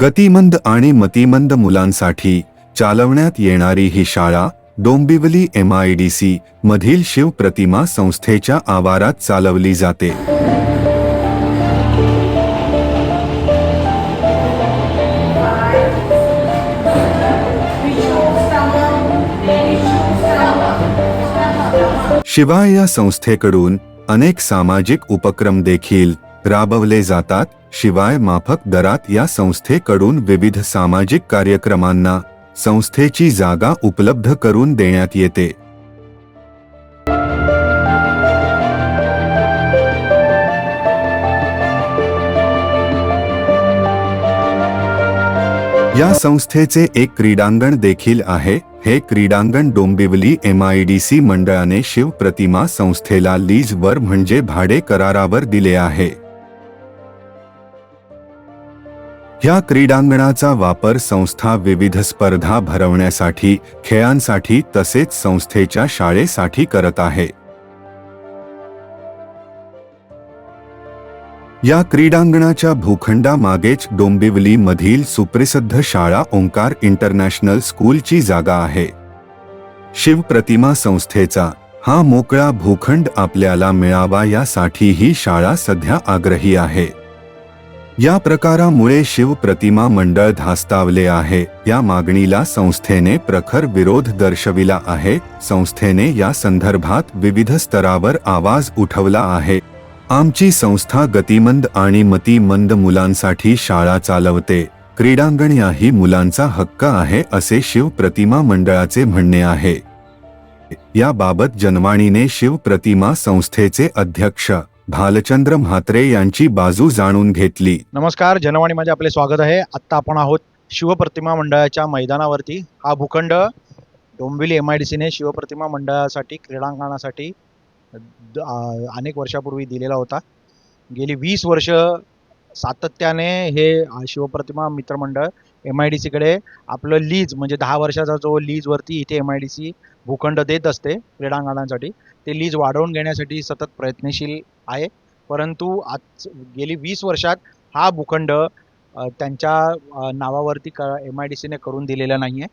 गतिमंद आणि मतिमंद मुलांसाठी चालवण्यात येणारी ही शाळा Dombivli M I D C मधील शिवप्रतिमा संस्थेच्या आवारात चालवली जाते. शिवाय या संस्थेकडून अनेक सामाजिक उपक्रम देखील राबवले जातात. शिवाय माफक दरात या संस्थेकडून विविध सामाजिक कार्यक्रमांना संस्थेची जागा उपलब्ध करून देण्यात येते. या संस्थेचे एक क्रीडांगण देखील आहे. हे क्रीडांगण Dombivli M I D C मंडळाने शिवप्रतिमा संस्थेला लीजवर म्हणजे भाडे करारावर दिले आहे. या क्रीडांगणाचा वापर संस्था विविध स्पर्धा भरवण्यासाठी खेळांसाठी तसेच संस्थेच्या शाळेसाठी करत आहे. या क्रीडांगणाच्या भूखंडामागेच डोंबिवली मधील सुप्रसिद्ध शाळा ओंकार इंटरनॅशनल स्कूलची जागा आहे. शिवप्रतिमा संस्थेचा हा मोकळा भूखंड आपल्याला मिळावा यासाठी ही शाळा सध्या आग्रही आहे. या प्रकारामुळे शिवप्रतिमा मंडळ धास्तावले आहे. या मागणीला संस्थेने प्रखर विरोध दर्शविला आहे. संस्थेने या संदर्भात विविध स्तरावर आवाज उठवला आहे. आमची संस्था गतिमंद आणि मतिमंद मुलांसाठी शाळा चालवते. क्रीडांगण याही मुलांचा हक्क आहे असे शिवप्रतिमा मंडळाचे म्हणणे आहे. याबाबत जनवाणीने शिवप्रतिमा संस्थेचे अध्यक्ष भालचंद्र म्हात्रे यांची बाजू जाणून घेतली. नमस्कार जनवाणीमध्ये आपले स्वागत आहे. आत्ता आपण आहोत शिवप्रतिमा मंडळाच्या मैदानावरती. हा भूखंड डोंबिवली एम आय डी सीने शिवप्रतिमा मंडळासाठी क्रीडांगणासाठी द- अनेक वर्षापूर्वी दिलेला होता. गेली वीस वर्ष सातत्याने हे शिवप्रतिमा मित्रमंडळ एम आय डी सीकडे आपलं लीज म्हणजे दहा वर्षाचा जो लीजवरती इथे एम आय डी सी भूखंड देत असते क्रीडांगणांसाठी ते लीज वाढवून घेण्यासाठी सतत प्रयत्नशील आहे. परंतु आज गेली वीस वर्षात हा भूखंड त्यांच्या नावावरती क एम आय डी सीने करून दिलेला नाही आहे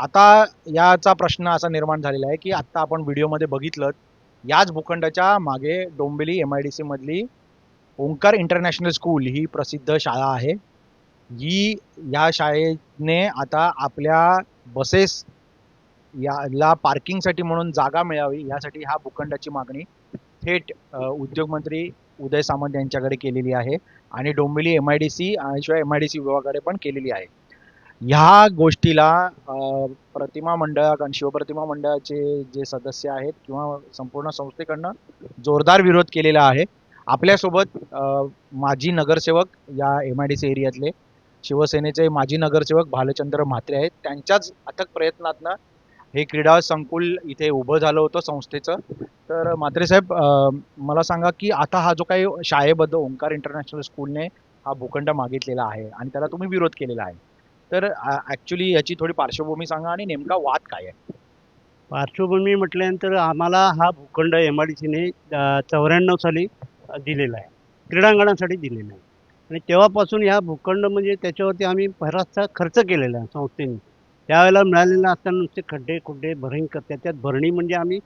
आता याचा प्रश्न असा निर्माण झालेला आहे की आत्ता आपण व्हिडिओमध्ये बघितलं याच भूखंडाच्या मागे डोंबिवली एम आय डी सीमधली ओंकार इंटरनॅशनल स्कूल ही प्रसिद्ध शाळा आहे. ही या शाळेने आता आपल्या बसेस याला पार्किंगसाठी म्हणून जागा मिळावी यासाठी ह्या भूखंडाची मागणी थेट उद्योगमंत्री उदय सामंत यांच्याकडे केलेली आहे आणि Dombivli M I D C आणि शिवाय एम आय डी सी विभागाकडे पण केलेली आहे. ह्या गोष्टीला प्रतिमा मंडळ आणि शिवप्रतिमा मंडळाचे जे सदस्य आहेत किंवा संपूर्ण संस्थेकडनं जोरदार विरोध केलेला आहे. आपल्यासोबत माजी नगरसेवक या एम आय डी सी एरियातले शिवसेनेचे माजी नगरसेवक भालचंद्र म्हात्रे आहेत. त्यांच्याच अथक प्रयत्नातनं हे क्रीडा संकुल इथे उभं झालं होतं संस्थेचं. तर म्हात्रे साहेब मला सांगा की आता हा जो काही शाळेबद्दल ओंकार इंटरनॅशनल स्कूलने हा भूखंड मागितलेला आहे आणि त्याला तुम्ही विरोध केलेला आहे. तर ॲक्च्युली याची थोडी पार्श्वभूमी सांगा आणि नेमका वाद काय आहे? पार्श्वभूमी म्हटल्यानंतर आम्हाला हा भूखंड एम आय डी सीने चौऱ्याण्णव साली दिलेला आहे. क्रीडांगणासाठी दिलेला आहे. आणि तेव्हापासून ह्या भूखंड म्हणजे त्याच्यावरती आम्ही बराचसा खर्च केलेला आहे संस्थेने. त्यावेळेला मिळालेला असताना नुसते खड्डे खुड्डे भरणी करतात. त्याच्यात भरणी म्हणजे आम्ही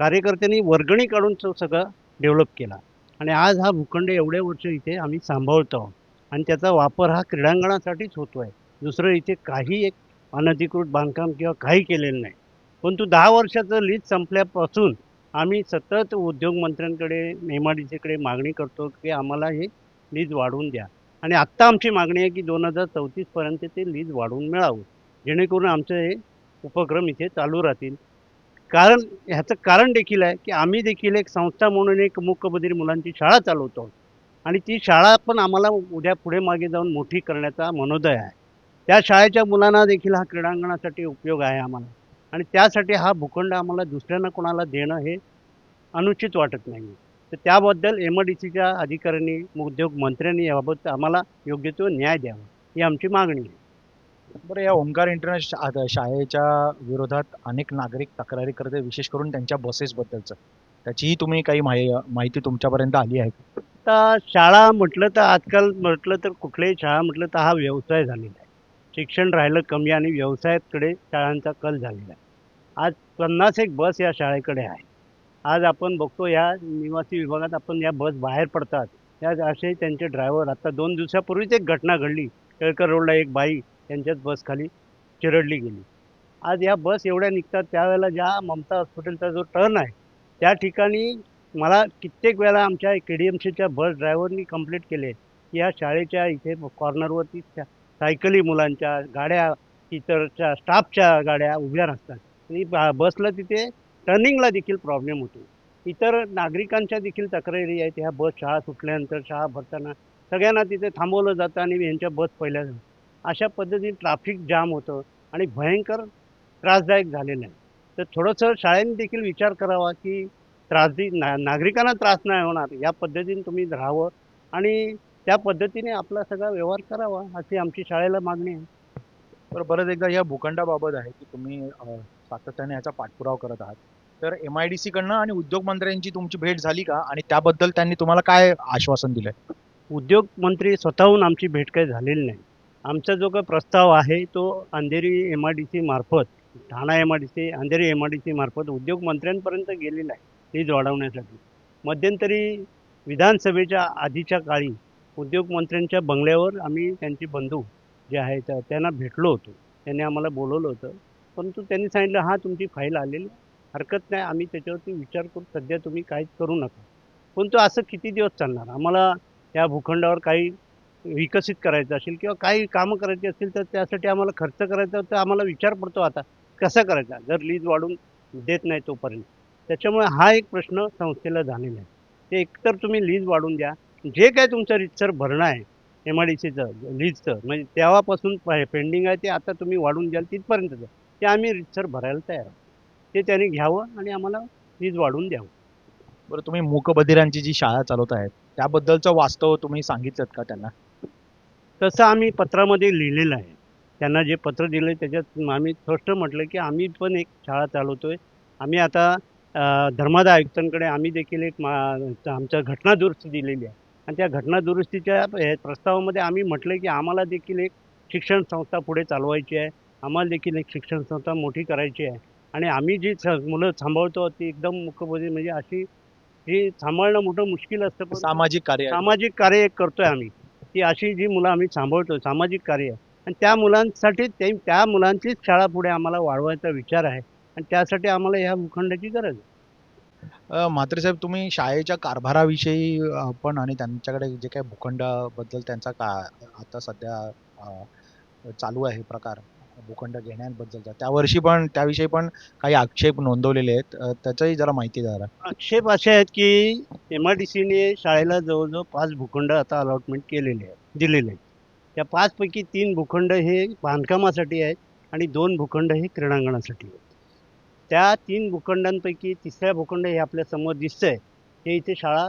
कार्यकर्त्यांनी वर्गणी काढून तो सगळं डेव्हलप केला. आणि आज हा भूखंड एवढ्या वर्ष इथे आम्ही सांभाळतो आहोत. आणि त्याचा वापर हा क्रीडांगणासाठीच होतो आहे दुसरं इथे काही एक अनधिकृत बांधकाम किंवा काही केलेलं नाही. परंतु दहा वर्षाचं लीज संपल्यापासून आम्ही सतत उद्योगमंत्र्यांकडे एम डी सीकडे मागणी करतो की आम्हाला हे लीज वाढवून द्या. आणि आत्ता आमची मागणी आहे की दोन हजार चौतीसपर्यंत ते लीज वाढवून मिळावं. जेणेकरून आमचे हे उपक्रम इथे चालू राहतील. कारण ह्याचं कारण देखील आहे की आम्ही देखील एक संस्था म्हणून एक मुकबधीर मुलांची शाळा चालवतो. आणि ती शाळा पण आम्हाला उद्या पुढे मागे जाऊन मोठी करण्याचा मनोदय आहे. त्या शाळेच्या मुलांना देखील हा क्रीडांगणासाठी उपयोग आहे आम्हाला. आणि त्यासाठी हा भूखंड आम्हाला दुसऱ्यांना कोणाला देणं हे अनुचित वाटत नाही तर त्याबद्दल एम डी सीच्या अधिकाऱ्यांनी उद्योग मंत्र्यांनी याबाबत आम्हाला योग्य तो न्याय द्यावा ही आमची मागणी आहे. बरं या ओंकार इंटरनॅशनल शाळेच्या विरोधात अनेक नागरिक तक्रारी करते विशेष करून त्यांच्या बसेसबद्दलचं त्याचीही तुम्ही काही माहि माहिती तुमच्यापर्यंत आली आहे? आता शाळा म्हटलं तर आजकाल म्हटलं तर कुठल्याही शाळा म्हटलं तर हा व्यवसाय झालेला आहे. शिक्षण राहिलं कमी आणि व्यवसायाकडे शाळांचा कल झालेला आहे. आज पन्नास एक बस या शाळेकडे आहे आज आपण बघतो या निवासी विभागात आपण या बस बाहेर पडतात. या असे त्यांचे ड्रायव्हर आता दोन दिवसापूर्वीच एक घटना घडली. केळकर रोडला एक बाई त्यांच्याच बसखाली चिरडली गेली. आज या बस एवढ्या निघतात त्यावेळेला ज्या ममता हॉस्पिटलचा जो टर्न आहे त्या ठिकाणी मला कित्येक वेळा आमच्या के डी एम सीच्या बस ड्रायव्हरनी कंप्लीट केले की या शाळेच्या इथे कॉर्नरवरती त्या सायकली मुलांच्या गाड्या इतरच्या स्टाफच्या गाड्या उभ्या नसतात आणि बसला तिथे टर्निंगला देखील प्रॉब्लेम होतो. इतर नागरिकांच्या देखील तक्रारी आहेत. ह्या बस शाळा सुटल्यानंतर शाळा भरताना सगळ्यांना तिथे थांबवलं जातं आणि यांच्या बस पहिल्या अशा पद्धतीने ट्राफिक जाम होतं आणि भयंकर त्रासदायक झालेलं आहे. तर थोडंसं शाळेने देखील विचार करावा की त्रासदी ना नागरिकांना त्रास नाही होणार. या पद्धतीने तुम्ही राहावं आणि त्या पद्धतीने आपला सगळा व्यवहार करावा अशी आमची शाळेला मागणी आहे. तर बरंच एकदा या भूखंडाबाबत आहे की तुम्ही सातत्याने याचा पाठपुरावा करत आहात. तर एम आय डी सी कडनं आणि उद्योग मंत्र्यांची तुमची भेट झाली का? आणि त्याबद्दल त्यांनी तुम्हाला काय आश्वासन दिलंय? उद्योग मंत्री स्वतःहून आमची भेट काही झालेली नाही. आमचा जो काही प्रस्ताव आहे तो Andheri M I D C मार्फत Thane M I D C Andheri M I D C मार्फत उद्योग मंत्र्यांपर्यंत गेलेला आहे लीज वाढवण्यासाठी मध्यंतरी विधानसभेच्या आधीच्या काळी उद्योग मंत्र्यांच्या बंगल्यावर आम्ही त्यांचे बंधू जे आहेत त्यांना भेटलो होतो. त्यांनी आम्हाला बोलवलं होतं. परंतु त्यांनी सांगितलं हां तुमची फाईल आलेली. हरकत नाही. आम्ही त्याच्यावरती विचार करू. सध्या तुम्ही काहीच करू नका. परंतु असं किती दिवस चालणार? आम्हाला या भूखंडावर काही विकसित करायचं असेल किंवा काही कामं करायची असतील तर त्यासाठी आम्हाला खर्च करायचा तर आम्हाला विचार पडतो आता कसा करायचा? जर लीज वाढून देत नाही तोपर्यंत. त्याच्यामुळे हा एक प्रश्न संस्थेला झालेला आहे. ते एकतर तुम्ही लीज वाढून द्या. जे काय तुमचं रितसर भरणं आहे एम आय डी सीचं लीजचं म्हणजे तेव्हापासून पेंडिंग आहे ते आता तुम्ही वाढून द्याल तिथपर्यंत जा ते आम्ही रितसर भरायला तयार आहोत. ते त्यांनी घ्यावं आणि आम्हाला लीज वाढवून द्यावं. बरं तुम्ही मूकबधिरांची जी शाळा चालवत आहेत त्याबद्दलचं वास्तव तुम्ही सांगितलं का त्यांना? तसं आम्ही पत्रामध्ये लिहिलेलं आहे. त्यांना जे पत्र दिलं त्याच्यात आम्ही स्पष्ट म्हटलं की आम्ही पण एक शाळा चालवतोय. आम्ही आता अ, धर्मादाय आयुक्तांकडे आम्ही देखील एक मा आमच्या घटना दुरुस्ती दिलेली आहे. आणि त्या घटना दुरुस्तीच्या प्रस्तावामध्ये आम्ही म्हटलं की आम्हाला देखील एक शिक्षण संस्था पुढे चालवायची आहे. आम्हाला देखील एक शिक्षण संस्था मोठी करायची आहे. आणि आम्ही जी स मुलं सांभाळतो ती एकदम मुकबधी म्हणजे अशी ही सांभाळणं मोठं मुश्किल असतं पण सामाजिक कार्य. सामाजिक कार्य एक करतोय आम्ही. ती अशी जी मुलं आम्ही सांभाळतो सामाजिक कार्य. आणि त्या मुलांसाठी ते त्या मुलांचीच शाळा पुढे आम्हाला वाढवायचा विचार आहे. आणि त्यासाठी आम्हाला ह्या भूखंडाची गरज आहे. अ, म्हात्रे साहेब तुम्ही शाळेच्या कारभाराविषयी पण आणि त्यांच्याकडे जे काही भूखंडाबद्दल त्यांचा का आता सध्या चालू आहे प्रकार. भूखंड घेण्याबद्दलचा त्यावर्षी पण त्याविषयी पण काही आक्षेप नोंदवलेले आहेत. अ, त्याचंही जरा माहिती द्या जरा. आक्षेप असे आहेत की एम आय डी सीने शाळेला जवळजवळ पाच भूखंड आता अलॉटमेंट केलेले आहेत दिलेले आहेत. त्या पाचपैकी तीन भूखंड हे बांधकामासाठी आहेत आणि दोन भूखंड हे क्रीडांगणासाठी आहेत. त्या तीन भूखंडांपैकी तिसऱ्या भूखंड हे आपल्यासमोर दिसतं दिसतंय हे इथे शाळा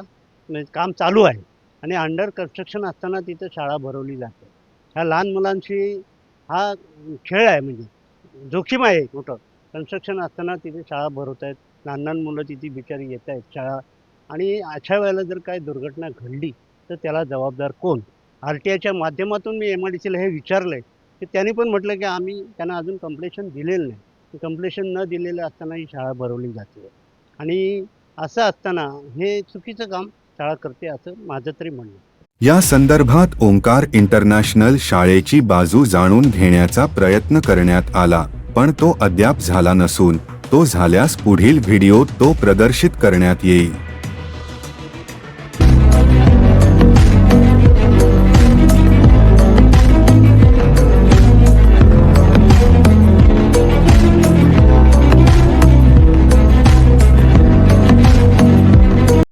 म्हणजे काम चालू आहे. आणि अंडर कन्स्ट्रक्शन असताना तिथं शाळा भरवली जाते. ह्या लहान मुलांशी हा खेळ आहे म्हणजे. जोखीम आहे मोठं. कन्स्ट्रक्शन असताना तिथे शाळा भरवत आहेत. लहान लहान मुलं तिथे बिचारी येत आहेत शाळा. आणि अशा वेळेला जर काय दुर्घटना घडली तर त्याला जबाबदार कोण? आर टी आयच्या माध्यमातून मी एम आय डी सीला हे विचारलं आहे की त्यांनी पण म्हटलं की आम्ही त्यांना अजून कम्प्लेशन दिलेलं नाही. कम्प्लेशन न दिलेलं असताना ही शाळा भरवली जाते. आणि असं असताना हे चुकीचं काम शाळा करते असं माझं तरी म्हणणं आहे. या संदर्भात ओंकार इंटरनॅशनल शाळेची बाजू जाणून घेण्याचा प्रयत्न करण्यात आला पण तो अद्याप झाला नसून तो झाल्यास पुढील व्हिडिओ तो प्रदर्शित करण्यात येईल.